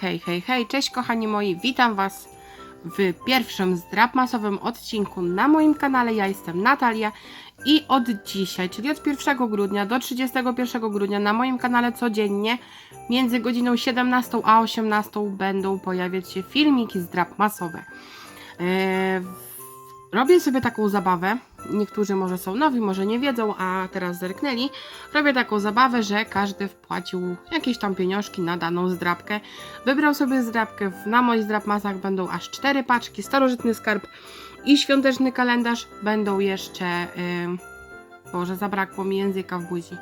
Hej, hej, hej, cześć kochani moi, witam Was w pierwszym zdrapmasowym odcinku na moim kanale. Ja jestem Natalia i od dzisiaj, czyli od 1 grudnia do 31 grudnia na moim kanale codziennie między godziną 17 a 18 będą pojawiać się filmiki zdrapmasowe. Eee, robię sobie taką zabawę. Niektórzy może są nowi, może nie wiedzą, a teraz zerknęli. Robię taką zabawę, że każdy wpłacił jakieś tam pieniążki na daną zdrabkę. Wybrał sobie zdrabkę. Na moich zdrabmasach będą aż cztery paczki, starożytny skarb i świąteczny kalendarz. Będą jeszcze... Yy, Boże, zabrakło mi języka w buzi.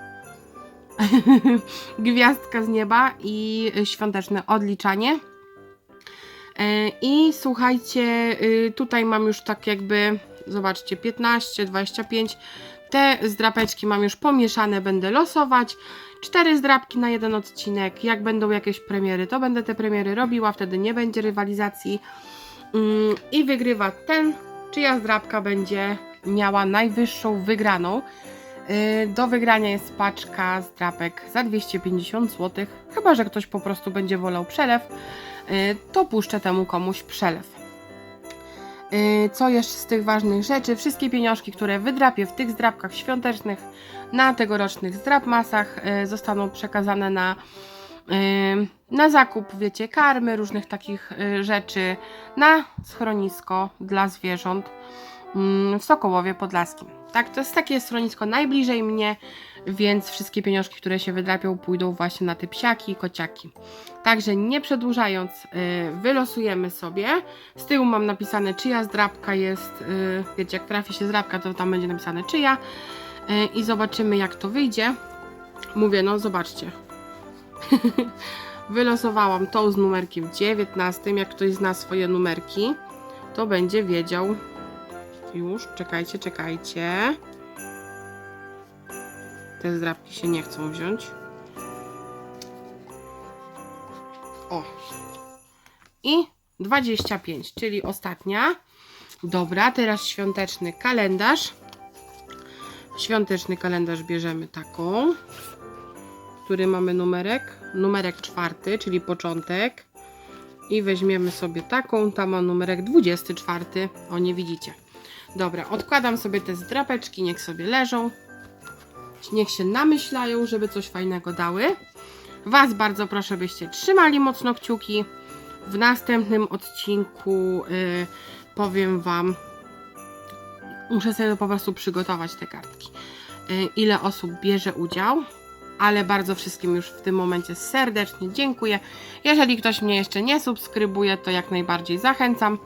Gwiazdka z nieba i świąteczne odliczanie. E, I słuchajcie, y, tutaj mam już tak jakby, zobaczcie, 15, 25. Te zdrapeczki mam już pomieszane, będę losować. Cztery zdrapki na jeden odcinek. Jak będą jakieś premiery, to będę te premiery robiła, wtedy nie będzie rywalizacji. Mm, I wygrywa ten, czyja zdrapka będzie miała najwyższą wygraną. Y, Do wygrania jest paczka zdrapek za 250 zł. Chyba, że ktoś po prostu będzie wolał przelew, y, to puszczę temu komuś przelew. Y, Co jeszcze z tych ważnych rzeczy? Wszystkie pieniążki, które wydrapię w tych zdrapkach świątecznych na tegorocznych zdrapmasach y, zostaną przekazane na, y, na zakup, wiecie, karmy, różnych takich rzeczy, na schronisko dla zwierząt mm, w Sokołowie Podlaskim. Tak, to jest takie schronisko najbliżej mnie, więc wszystkie pieniążki, które się wydrapią, pójdą właśnie na te psiaki i kociaki. Także nie przedłużając, y, wylosujemy sobie. Z tyłu mam napisane, czyja zdrabka jest. y, Wiecie, jak trafi się zdrabka, to tam będzie napisane czyja. Y, I zobaczymy, jak to wyjdzie. Mówię, no zobaczcie. Wylosowałam tą z numerkiem 19. Jak ktoś zna swoje numerki, to będzie wiedział. Już, czekajcie, czekajcie. Te zdrabki się nie chcą wziąć. O. I 25, czyli ostatnia. Dobra, teraz świąteczny kalendarz. Świąteczny kalendarz bierzemy taką, który mamy numerek. Numerek czwarty, czyli początek. I weźmiemy sobie taką, ta ma numerek 24. O, nie widzicie. Dobra, odkładam sobie te zdrapeczki, niech sobie leżą. Niech się namyślają, żeby coś fajnego dały. Was bardzo proszę, byście trzymali mocno kciuki. W następnym odcinku y, powiem Wam, muszę sobie po prostu przygotować te kartki, y, ile osób bierze udział, ale bardzo wszystkim już w tym momencie serdecznie dziękuję. Jeżeli ktoś mnie jeszcze nie subskrybuje, to jak najbardziej zachęcam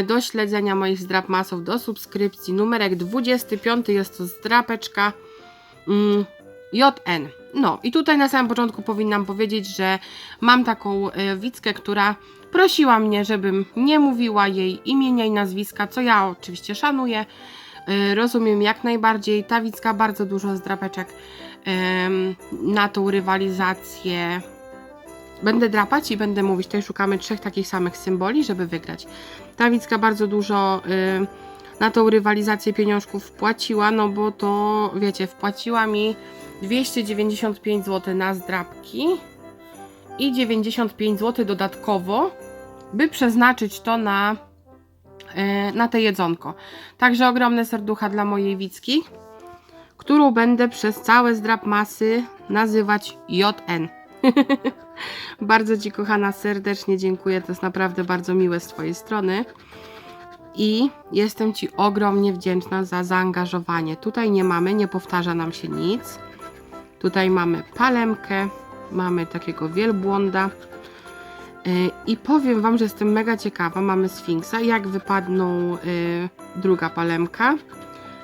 y, do śledzenia moich zdrapmasów, do subskrypcji. Numerek 25 jest to zdrapeczka JN. No i tutaj na samym początku powinnam powiedzieć, że mam taką y, widzkę, która prosiła mnie, żebym nie mówiła jej imienia i nazwiska, co ja oczywiście szanuję. Y, rozumiem jak najbardziej. Ta widzka bardzo dużo zdrapeczek na tą rywalizację będę drapać i będę mówić. Tutaj szukamy trzech takich samych symboli, żeby wygrać. Ta widzka bardzo dużo y, na tą rywalizację pieniążków wpłaciła, no bo to wiecie, wpłaciła mi 295 zł na zdrapki i 95 zł dodatkowo, by przeznaczyć to na, e, na te jedzonko. Także ogromne serducha dla mojej Wicki, którą będę przez całe zdrap masy nazywać JN. bardzo Ci kochana serdecznie dziękuję, to jest naprawdę bardzo miłe z Twojej strony. I jestem Ci ogromnie wdzięczna za zaangażowanie. Tutaj nie mamy, nie powtarza nam się nic. Tutaj mamy palemkę, mamy takiego wielbłąda. Yy, I powiem Wam, że jestem mega ciekawa. Mamy sfinksa, jak wypadną yy, druga palemka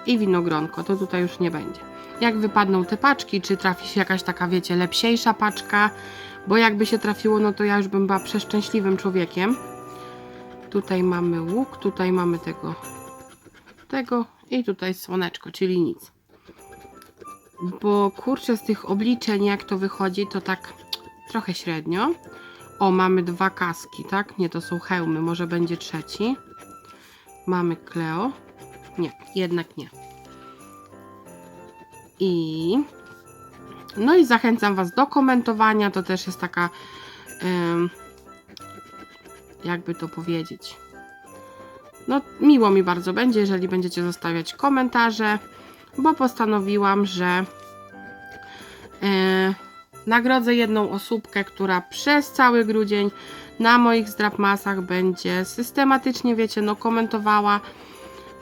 i winogronko. To tutaj już nie będzie. Jak wypadną te paczki, czy trafi się jakaś taka, wiecie, lepsiejsza paczka, bo jakby się trafiło, no to ja już bym była przeszczęśliwym człowiekiem. Tutaj mamy łuk, tutaj mamy tego, tego i tutaj słoneczko, czyli nic. Bo kurczę, z tych obliczeń, jak to wychodzi, to tak trochę średnio. O, mamy dwa kaski, tak? Nie, to są hełmy, może będzie trzeci. Mamy Kleo. Nie, jednak nie. I. No i zachęcam Was do komentowania. To też jest taka. em, jakby to powiedzieć. No, miło mi bardzo będzie, jeżeli będziecie zostawiać komentarze, bo postanowiłam, że e, nagrodzę jedną osóbkę, która przez cały grudzień na moich zdrapmasach będzie systematycznie, wiecie, no komentowała.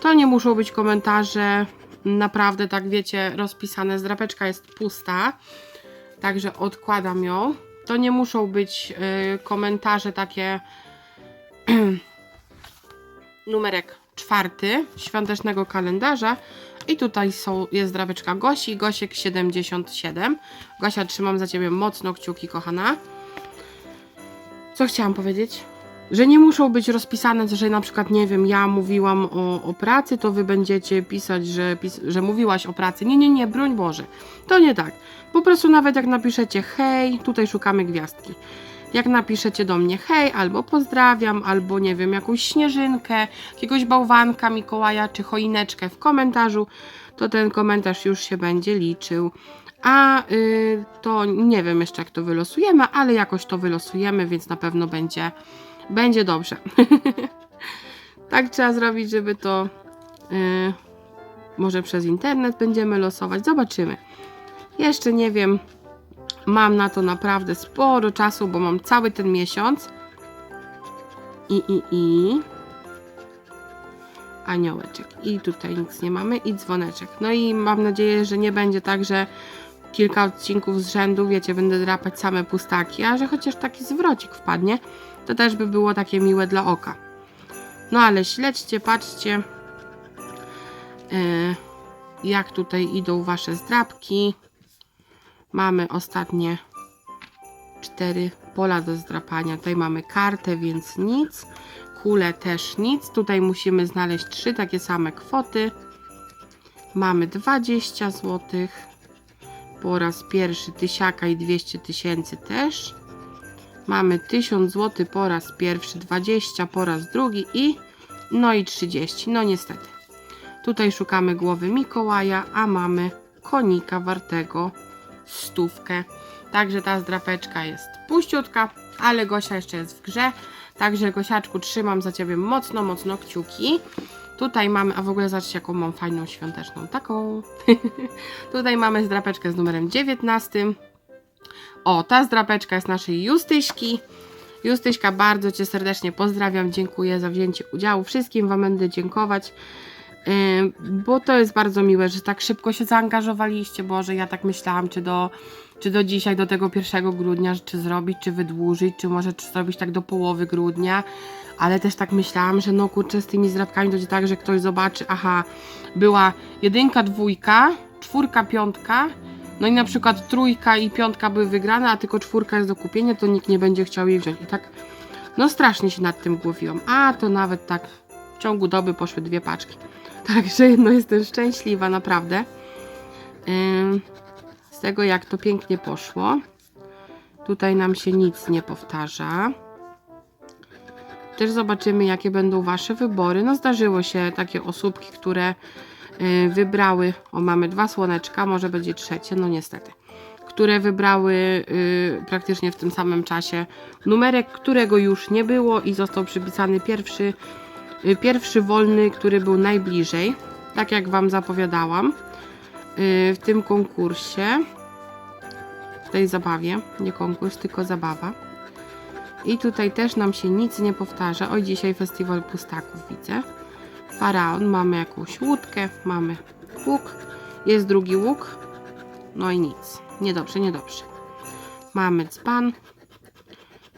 To nie muszą być komentarze naprawdę, tak wiecie, rozpisane. Zdrapeczka jest pusta, także odkładam ją. To nie muszą być y, komentarze takie numerek czwarty świątecznego kalendarza. I tutaj są, jest drapeczka Gosi, Gosiek 77. Gosia, trzymam za Ciebie mocno kciuki, kochana. Co chciałam powiedzieć? Że nie muszą być rozpisane, że na przykład, nie wiem, ja mówiłam o, o pracy, to Wy będziecie pisać, że, pis że mówiłaś o pracy. Nie, nie, nie, broń Boże. To nie tak. Po prostu nawet jak napiszecie hej, tutaj szukamy gwiazdki. Jak napiszecie do mnie hej, albo pozdrawiam, albo nie wiem, jakąś śnieżynkę, jakiegoś bałwanka Mikołaja, czy choineczkę w komentarzu, to ten komentarz już się będzie liczył. A y, to nie wiem jeszcze jak to wylosujemy, ale jakoś to wylosujemy, więc na pewno będzie, będzie dobrze. tak trzeba zrobić, żeby to y, może przez internet będziemy losować. Zobaczymy. Jeszcze nie wiem. Mam na to naprawdę sporo czasu, bo mam cały ten miesiąc. I, i, i. Aniołeczek. I tutaj nic nie mamy. I dzwoneczek. No i mam nadzieję, że nie będzie tak, że kilka odcinków z rzędu, wiecie, będę drapać same pustaki, a że chociaż taki zwrocik wpadnie, to też by było takie miłe dla oka. No ale śledźcie, patrzcie, yy, jak tutaj idą wasze zdrapki. Mamy ostatnie cztery pola do zdrapania. Tutaj mamy kartę, więc nic. Kulę też nic. Tutaj musimy znaleźć trzy takie same kwoty. Mamy 20 zł. Po raz pierwszy tysiaka i 200 tysięcy też. Mamy 1000 zł po raz pierwszy, 20 po raz drugi i no i 30. No niestety. Tutaj szukamy głowy Mikołaja, a mamy konika wartego stówkę. Także ta zdrapeczka jest puściutka, ale Gosia jeszcze jest w grze. Także Gosiaczku, trzymam za Ciebie mocno, mocno kciuki. Tutaj mamy, a w ogóle zobaczcie jaką mam fajną świąteczną taką. Tutaj mamy zdrapeczkę z numerem 19. O, ta zdrapeczka jest naszej Justyśki. Justyśka, bardzo Cię serdecznie pozdrawiam, dziękuję za wzięcie udziału. Wszystkim Wam będę dziękować. Bo to jest bardzo miłe, że tak szybko się zaangażowaliście, Boże, ja tak myślałam, czy do, czy do dzisiaj, do tego 1 grudnia, czy zrobić, czy wydłużyć, czy może czy zrobić tak do połowy grudnia, ale też tak myślałam, że no kurczę, z tymi zdrabkami będzie tak, że ktoś zobaczy, aha, była jedynka, dwójka, czwórka, piątka, no i na przykład trójka i piątka były wygrane, a tylko czwórka jest do kupienia, to nikt nie będzie chciał jej wziąć. I tak, no strasznie się nad tym głowiłam, a to nawet tak w ciągu doby poszły dwie paczki. Także no jestem szczęśliwa, naprawdę. Z tego jak to pięknie poszło. Tutaj nam się nic nie powtarza. Też zobaczymy, jakie będą Wasze wybory. No zdarzyło się takie osóbki, które y, wybrały, o mamy dwa słoneczka, może będzie trzecie, no niestety, które wybrały y, praktycznie w tym samym czasie numerek, którego już nie było i został przypisany pierwszy Pierwszy wolny, który był najbliżej, tak jak Wam zapowiadałam, y, w tym konkursie, w tej zabawie, nie konkurs, tylko zabawa. I tutaj też nam się nic nie powtarza. Oj, dzisiaj festiwal pustaków widzę. Faraon, mamy jakąś łódkę, mamy łuk, jest drugi łuk, no i nic. Niedobrze, niedobrze. Mamy dzban,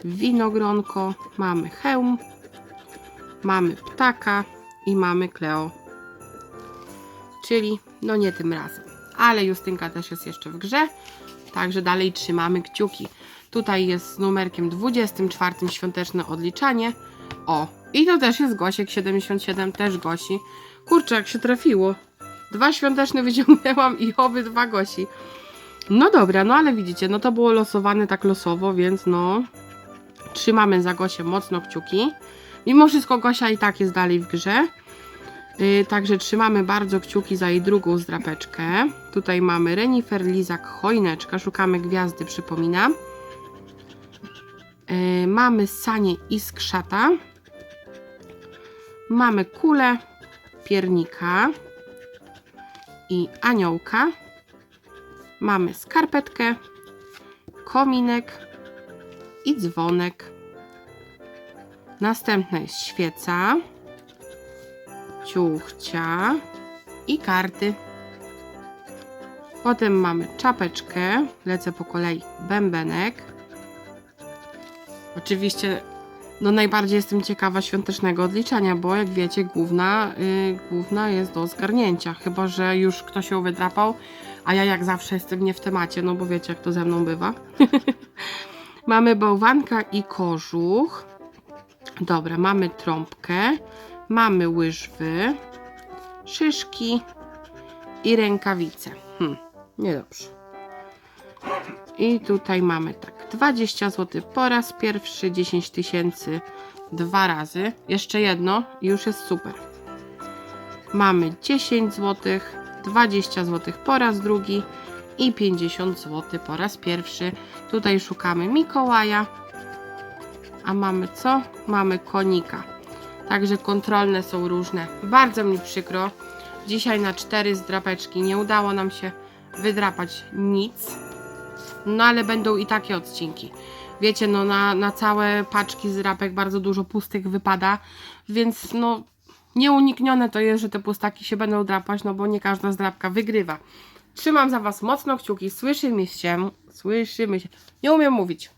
winogronko, mamy hełm, mamy ptaka i mamy Kleo. Czyli no nie tym razem. Ale Justynka też jest jeszcze w grze, także dalej trzymamy kciuki. Tutaj jest z numerkiem 24 świąteczne odliczanie. O, i to też jest Gosiek 77, też Gosi. Kurczę, jak się trafiło. Dwa świąteczne wyciągnęłam i obydwa Gosi. No dobra, no ale widzicie, no to było losowane tak losowo, więc no trzymamy za Gosię mocno kciuki. Mimo wszystko Gosia i tak jest dalej w grze. Yy, także trzymamy bardzo kciuki za jej drugą zdrapeczkę. Tutaj mamy Renifer, Lizak, Chojneczka. Szukamy gwiazdy, przypominam. Yy, mamy sanie i skrzata. Mamy kulę, piernika i aniołka. Mamy skarpetkę, kominek i dzwonek. Następna jest świeca, ciuchcia i karty. Potem mamy czapeczkę, lecę po kolei bębenek. Oczywiście, no najbardziej jestem ciekawa świątecznego odliczania, bo jak wiecie, główna, yy, główna jest do zgarnięcia. Chyba, że już ktoś ją wydrapał, a ja jak zawsze jestem nie w temacie, no bo wiecie, jak to ze mną bywa. mamy bałwanka i kożuch. Dobra, mamy trąbkę, mamy łyżwy, szyszki i rękawice. Hmm, niedobrze. I tutaj mamy tak, 20 zł po raz pierwszy, 10 tysięcy dwa razy. Jeszcze jedno już jest super. Mamy 10 zł, 20 zł po raz drugi i 50 zł po raz pierwszy. Tutaj szukamy Mikołaja. A mamy co? Mamy konika. Także kontrolne są różne. Bardzo mi przykro. Dzisiaj na cztery zdrapeczki nie udało nam się wydrapać nic. No ale będą i takie odcinki. Wiecie, no na, na całe paczki zdrapek bardzo dużo pustych wypada, więc no nieuniknione to jest, że te pustaki się będą drapać, no bo nie każda zdrapka wygrywa. Trzymam za Was mocno kciuki. Słyszymy się. Słyszymy się. Nie umiem mówić.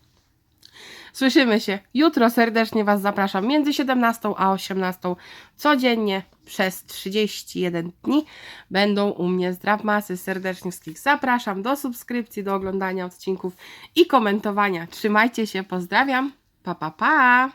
Słyszymy się jutro. Serdecznie Was zapraszam między 17 a 18 codziennie przez 31 dni. Będą u mnie zdrap masy. Serdecznie wszystkich zapraszam do subskrypcji, do oglądania odcinków i komentowania. Trzymajcie się, pozdrawiam. Pa, pa, pa.